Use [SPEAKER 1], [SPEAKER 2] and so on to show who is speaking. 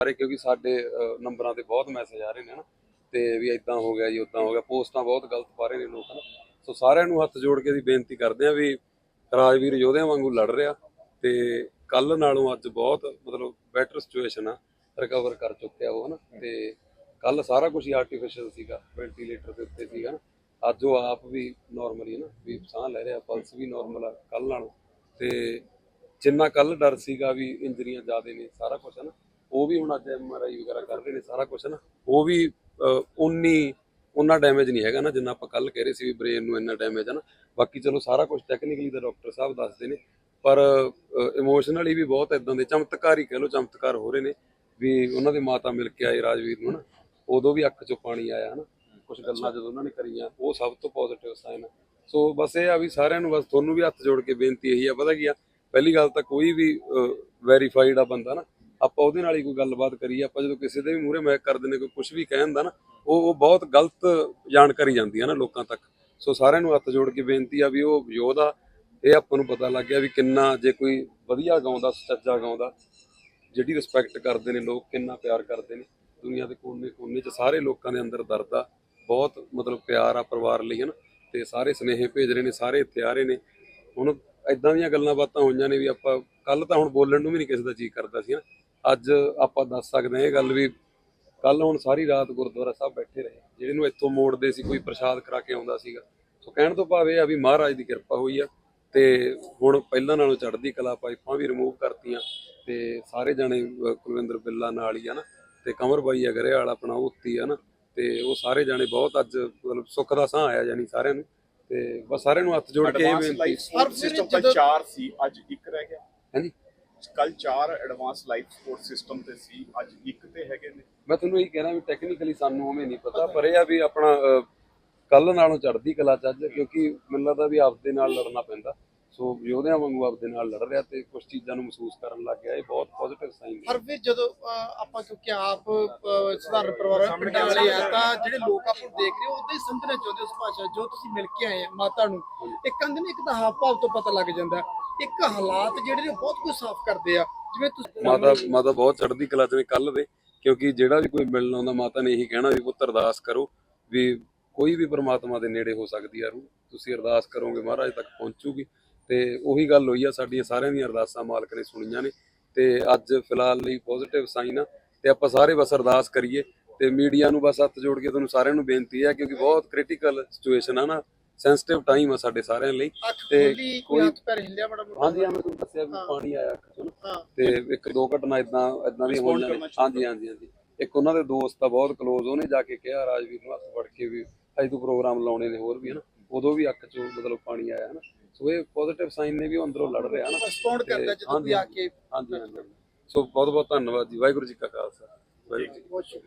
[SPEAKER 1] ਸਾਰੇ ਕਿਉਂਕਿ ਸਾਡੇ ਨੰਬਰਾਂ ਤੇ ਬਹੁਤ ਮੈਸੇਜ ਆ ਰਹੇ ਨੇ ਨਾ। ਤੇ ਵੀ ਇਦਾਂ ਹੋ ਗਿਆ ਜੀ ਉਦਾਂ ਹੋ ਗਿਆ। ਪੋਸਟਾਂ ਬਹੁਤ ਗਲਤ ਪਾ ਰਹੇ ਨੇ ਲੋਕ ਨਾ। ਸੋ ਸਾਰਿਆਂ ਨੂੰ ਹੱਥ ਜੋੜ ਕੇ ਅਸੀਂ ਬੇਨਤੀ ਕਰਦੇ ਹਾਂ ਵੀ ਰਾਜਵੀਰ ਯੋਧਿਆਂ ਵਾਂਗੂ ਲੜ ਰਿਹਾ ਤੇ ਕੱਲ ਨਾਲੋਂ ਅੱਜ ਬਹੁਤ, ਮਤਲਬ ਬੈਟਰ ਸਿਚੁਏਸ਼ਨ ਆ ਰਿਕਵਰ ਕਰ ਚੁੱਕਿਆ ਉਹ ਨਾ। ਤੇ ਕੱਲ ਸਾਰਾ ਕੁਝ ਹੀ ਆਰਟੀਫੀਸ਼ੀਅਲ ਸੀਗਾ ਵੈਂਟੀਲੇਟਰ ਦੇ ਉੱਤੇ ਸੀਗਾ ਨਾ। ਅੱਜ ਉਹ ਆਪ ਵੀ ਨਾਰਮਲੀ ਨਾ, ਵੀ ਸਾਹ ਲੈ ਰਿਹਾ ਪਲਸ ਵੀ ਨਾਰਮਲ ਆ ਕੱਲ ਨਾਲੋਂ। ਤੇ ਜਿੰਨਾ ਕੱਲ ਡਰ ਸੀਗਾ ਵੀ ਇੰਜਰੀਆਂ ਜ਼ਿਆਦਾ ਨੇ, ਸਾਰਾ ਕੁਝ ਹੈ ਨਾ। ਉਹ ਵੀ ਹੁਣ ਅੱਜ ਐਮਆਰਆਈ ਵਗੈਰਾ ਕਰ ਰਹੇ ਨੇ ਸਾਰਾ ਕੁਝ ਹੈ ਨਾ। ਉਹ ਵੀ ਉਨੀ ਉਹਨਾਂ ਡੈਮੇਜ ਨਹੀਂ ਹੈਗਾ ਨਾ ਜਿੰਨਾ ਆਪਾਂ ਕੱਲ ਕਹਿ ਰਹੇ ਸੀ ਵੀ ਬ੍ਰੇਨ ਨੂੰ ਇੰਨਾ ਡੈਮੇਜ ਹੈ ਨਾ। ਬਾਕੀ ਚਲੋ ਸਾਰਾ ਕੁਝ ਟੈਕਨੀਕਲੀ ਤਾਂ ਡਾਕਟਰ ਸਾਹਿਬ ਦੱਸਦੇ ਨੇ ਪਰ ਇਮੋਸ਼ਨਲੀ ਵੀ ਬਹੁਤ ਇਦਾਂ ਦੇ ਚਮਤਕਾਰੀ ਕਹਿ ਲੋ ਚਮਤਕਾਰ ਹੋ ਰਹੇ ਨੇ ਵੀ ਉਹਨਾਂ ਦੇ ਮਾਤਾ ਮਿਲ ਕੇ ਆਏ ਰਾਜਵੀਰ ਨੂੰ ਨਾ ਉਦੋਂ ਵੀ ਅੱਖ ਚੋਂ ਪਾਣੀ ਆਇਆ ਹਨਾ ਕੁਝ ਗੱਲਾਂ ਜਦੋਂ ਉਹਨਾਂ ਨੇ ਕਰੀਆਂ ਉਹ ਸਭ ਤੋਂ ਪੋਜ਼ਿਟਿਵ ਸਾਈਨ ਸੋ ਬਸ ਇਹ ਆ ਵੀ ਸਾਰਿਆਂ ਨੂੰ ਬਸ ਤੁਹਾਨੂੰ ਵੀ ਹੱਥ ਜੋੜ ਕੇ ਬੇਨਤੀ ਇਹੀ ਆ ਪਤਾ ਕੀ ਆ ਪਹਿਲੀ ਗੱਲ ਤਾਂ ਕੋਈ ਵੀ ਵੈਰੀਫਾਈਡ ਆ ਬੰਦਾ ਨਾ ਆਪਾਂ ਉਹਦੇ ਨਾਲ ਹੀ ਕੋਈ ਗੱਲਬਾਤ ਕਰੀਏ, ਆਪਾਂ ਜਦੋਂ ਕਿਸੇ ਦੇ ਵੀ ਮੂਹਰੇ ਮੈਕ ਕਰਦੇ ਨੇ ਕੋਈ ਕੁਝ ਵੀ ਕਹਿੰਦਾ ਨਾ, ਉਹ ਉਹ ਬਹੁਤ ਗਲਤ ਜਾਣਕਾਰੀ ਜਾਂਦੀ ਆ ਨਾ ਲੋਕਾਂ ਤੱਕ। ਸੋ ਸਾਰਿਆਂ ਨੂੰ ਹੱਥ ਜੋੜ ਕੇ ਬੇਨਤੀ ਆ ਵੀ ਉਹ ਯੋਧਾ ਇਹ ਆਪਾਂ ਨੂੰ ਪਤਾ ਲੱਗ ਗਿਆ ਵੀ ਕਿੰਨਾ ਜੇ ਕੋਈ ਵਧੀਆ ਗਾਉਂਦਾ ਸੱਚਾ ਗਾਉਂਦਾ, ਜਿਹੜੀ ਰਿਸਪੈਕਟ ਕਰਦੇ ਨੇ ਲੋਕ, ਕਿੰਨਾ ਪਿਆਰ ਕਰਦੇ ਨੇ। ਦੁਨੀਆ ਦੇ ਕੋਨੇ-ਕੋਨੇ 'ਚ ਸਾਰੇ ਲੋਕਾਂ ਦੇ ਅੰਦਰ ਦਰਦ ਆ, ਬਹੁਤ ਮਤਲਬ ਪਿਆਰ ਆ ਪਰਿਵਾਰ ਲਈ ਹਨ ਤੇ ਸਾਰੇ ਸਨੇਹ ਭੇਜ ਰਹੇ ਨੇ, ਸਾਰੇ ਇੱਥੇ ਆ ਰਹੇ ਨੇ। ਹੁਣ ਇਦਾਂ ਦੀਆਂ ਗੱਲਾਂ ਬਾਤਾਂ ਹੋਈਆਂ ਨੇ ਵੀ ਆਪਾਂ ਕੱਲ ਤਾਂ ਹੁਣ ਬੋਲਣ ਨੂੰ ਵੀ ਨਹੀਂ ਕਿਸੇ ਦਾ ਜੀ ਕਰਦਾ ਸੀ ਨਾ। ਅੱਜ ਆਪਾਂ ਦੱਸ ਸਕਦੇ ਹਾਂ ਇਹ ਗੱਲ ਵੀ ਕੱਲ ਹੁਣ ਸਾਰੀ ਰਾਤ ਗੁਰਦੁਆਰਾ ਸਾਹਿਬ ਬੈਠੇ ਰਹੇ। ਜਿਹੜੇ ਨੂੰ ਇੱਥੋਂ ਮੋੜਦੇ ਸੀ, ਕੋਈ ਪ੍ਰਸ਼ਾਦ ਕਰਾ ਕੇ ਆਉਂਦਾ ਸੀਗਾ। ਸੋ ਕਹਿਣ ਤੋਂ ਭਾਵ ਇਹ ਆ ਵੀ ਮਹਾਰਾਜ ਦੀ ਕਿਰਪਾ ਹੋਈ ਆ ਤੇ ਹੁਣ ਪਹਿਲਾਂ ਨਾਲੋਂ ਚੜ੍ਹਦੀ ਕਲਾ ਪਾਈਪਾਂ ਵੀ ਰਿਮੂਵ ਕਰਤੀਆਂ ਤੇ ਸਾਰੇ ਜਾਣੇ ਕੁਲਵਿੰਦਰ ਬਿੱਲਾ ਨਾਲ ਹੀ ਆ ਨਾ ਤੇ ਕਮਰ ਬਾਈ ਆ ਗਰੇ ਵਾਲਾ ਆਪਣਾ ਉੱਤੀ ਆ ਨਾ ਤੇ ਉਹ ਸਾਰੇ ਜਾਣੇ ਬਹੁਤ ਅੱਜ ਮਤਲਬ ਸੁੱਖ ਦਾ ਸਾਹ ਆਇਆ ਜਾਨੀ ਸਾਰਿਆਂ ਨੂੰ। ਤੇ ਬਸ ਸਾਰਿਆਂ ਨੂੰ ਹੱਥ ਜੋੜ ਕੇ ਇਹ
[SPEAKER 2] ਐਡਵਾਂਸ
[SPEAKER 1] ਬੇਨਤੀ।
[SPEAKER 2] ਲਾਈਫ ਸਪੋਰਟ ਸਿਸਟਮ ਕੱਲ
[SPEAKER 3] ਜਦੋਂ-
[SPEAKER 2] 4 ਸੀ ਅੱਜ ਇੱਕ ਰਹਿ ਗਿਆ।
[SPEAKER 1] ਹਾਂਜੀ।
[SPEAKER 2] ਕੱਲ 4 ਐਡਵਾਂਸ ਲਾਈਫ ਸਪੋਰਟ ਸਿਸਟਮ ਤੇ ਸੀ ਅੱਜ ਇੱਕ ਤੇ ਹੈਗੇ ਨੇ।
[SPEAKER 1] ਮੈਂ ਤੁਹਾਨੂੰ ਇਹ ਕਹਿਣਾ ਵੀ ਟੈਕਨੀਕਲੀ ਸਾਨੂੰ ਉਵੇਂ ਨਹੀਂ ਪਤਾ ਪਰ ਇਹ ਆ ਵੀ ਆਪਣਾ ਕੱਲ ਨਾਲੋਂ ਚੜ੍ਹਦੀ ਕਲਾ ਚ ਅੱਜ ਕਿਉਂਕਿ ਮੈਨੂੰ ਲੱਗਦਾ ਵੀ ਆਪਦੇ ਨਾਲ ਲੜਨਾ ਪੈਂਦਾ। ਸੋ ਯੋਧਿਆਂ ਵਾਂਗੂ ਆਪਦੇ ਨਾਲ ਲੜ ਰਿਹਾ ਤੇ ਕੁਝ ਚੀਜ਼ਾਂ ਨੂੰ ਮਹਿਸੂਸ ਕਰਨ ਲੱਗ ਗਿਆ ਇਹ ਬਹੁਤ ਪੋਜ਼ਿਟਿਵ ਸਾਈਨ ਹੈ।
[SPEAKER 3] ਹਰ ਵੀ ਜਦੋਂ ਆਪਾਂ ਕਿਉਂਕਿ ਆਪ ਸਧਾਰਨ ਪਰਿਵਾਰ ਪਿੰਡਾਂ ਵਾਲੇ ਆ। ਤਾਂ ਜਿਹੜੇ ਲੋਕ ਆਪਾਂ ਨੂੰ ਦੇਖ ਰਹੇ ਹੋ ਉਦਾਂ ਹੀ ਸਮਝਣਾ ਚਾਹੁੰਦੇ ਉਸ ਭਾਸ਼ਾ ਜੋ ਤੁਸੀਂ ਮਿਲ ਕੇ ਆਏ ਆ ਮਾਤਾ ਨੂੰ। ਇੱਕ ਕਹਿੰਦੇ ਨੇ ਇੱਕ ਤਾਂ ਹਾਵ ਭਾਵ ਤੋਂ ਪਤਾ ਲੱਗ ਜਾਂਦਾ ਇੱਕ ਹਾਲਾਤ ਜਿਹੜੇ ਨੇ ਬਹੁਤ ਕੁਝ ਸਾਫ਼ ਕਰਦੇ ਆ। ਜਿਵੇਂ ਤੁਸੀਂ
[SPEAKER 1] ਮਾਤਾ ਮਾਤਾ ਬਹੁਤ ਚੜ੍ਹਦੀ ਕਲਾ ਚ ਨੇ ਕੱਲ ਦੇ ਕਿਉਂਕਿ ਜਿਹੜਾ ਵੀ ਕੋਈ ਮਿਲਣ ਆਉਂਦਾ ਮਾਤਾ ਨੇ ਇਹੀ ਕਹਿਣਾ ਵੀ ਪੁੱਤ ਅਰਦਾਸ ਕਰੋ ਵੀ ਕੋਈ ਵੀ ਪ੍ਰਮਾਤਮਾ ਦੇ ਨੇੜੇ ਹੋ ਸਕਦੀ ਆ ਰੂਹ। ਤੁਸੀਂ ਅਰਦਾਸ ਕਰੋਗੇ ਮਹਾਰਾਜ ਤੱਕ ਪਹੁੰਚੂਗੀ। ਤੇ ਉਹੀ ਗੱਲ ਹੋਈ ਆ ਸਾਡੀਆਂ ਸਾਰਿਆਂ ਦੀਆਂ ਅਰਦਾਸਾਂ ਮਾਲਕ ਨੇ ਸੁਣੀਆਂ ਨੇ ਤੇ ਅੱਜ ਫਿਲਹਾਲ ਲਈ ਪੋਜ਼ਿਟਿਵ ਸਾਈਨ ਆ ਤੇ ਆਪਾਂ ਸਾਰੇ ਬਸ ਅਰਦਾਸ ਕਰੀਏ ਤੇ ਮੀਡੀਆ ਨੂੰ ਬਸ ਹੱਥ ਜੋੜ ਕੇ ਤੁਹਾਨੂੰ ਸਾਰਿਆਂ ਨੂੰ ਬੇਨਤੀ ਹੈ ਕਿਉਂਕਿ ਬਹੁਤ ਕ੍ਰਿਟੀਕਲ ਸਿਚੁਏਸ਼ਨ ਆ ਨਾ ਸੈਂਸਿਟਿਵ ਟਾਈਮ ਆ ਸਾਡੇ ਸਾਰਿਆਂ ਲਈ ਤੇ
[SPEAKER 3] ਕੋਈ ਹੱਥ ਪੈਰ ਹਿੱਲਿਆ ਬੜਾ
[SPEAKER 1] ਹਾਂਜੀ ਹਾਂ ਮੈਂ ਤੁਹਾਨੂੰ ਦੱਸਿਆ ਵੀ। ਪਾਣੀ ਆਇਆ ਤੇ ਇੱਕ ਦੋ ਘਟਨਾ ਇਦਾਂ ਇਦਾਂ
[SPEAKER 2] Respond
[SPEAKER 1] ਹੋਈਆਂ ਨੇ। ਹਾਂਜੀ ਹਾਂਜੀ ਹਾਂਜੀ। ਇੱਕ ਉਹਨਾਂ ਦੇ ਦੋਸਤ ਆ ਬਹੁਤ ক্লোਜ਼ ਉਹਨੇ ਜਾ ਕੇ ਕਿਹਾ ਰਾਜਵੀਰ ਨੂੰ ਹੱਥ ਫੜ ਕੇ ਵੀ ਅੱਜ ਤੂੰ ਪ੍ਰੋਗਰਾਮ ਲਾਉਣੇ ਨੇ ਹੋਰ ਵੀ ਹਨਾ। ਉਦੋਂ ਵੀ ਅੱਖ ਚੋਂ ਮਤਲਬ ਪਾਣੀ ਆਇਆ ਹਨਾ। ਸੋ ਇਹ ਪੋਜ਼ਿਟਿਵ ਸਾਈਨ ਨੇ ਵੀ ਉਹ ਅੰਦਰੋਂ ਲੜ ਰਿਹਾ ਹਨਾ
[SPEAKER 3] ਰਿਸਪੌਂਡ ਕਰਦਾ ਜਦੋਂ ਕੋਈ ਆ ਕੇ
[SPEAKER 1] ਹਾਂਜੀ ਹਾਂਜੀ। ਹਾਂਜੀ। ਸੋ ਬਹੁਤ ਬਹੁਤ ਧੰਨਵਾਦ ਜੀ। ਵਾਹਿਗੁਰੂ ਜੀ ਕਾ ਖਾਲਸਾ। ਵਾਹਿਗੁਰੂ ਜੀ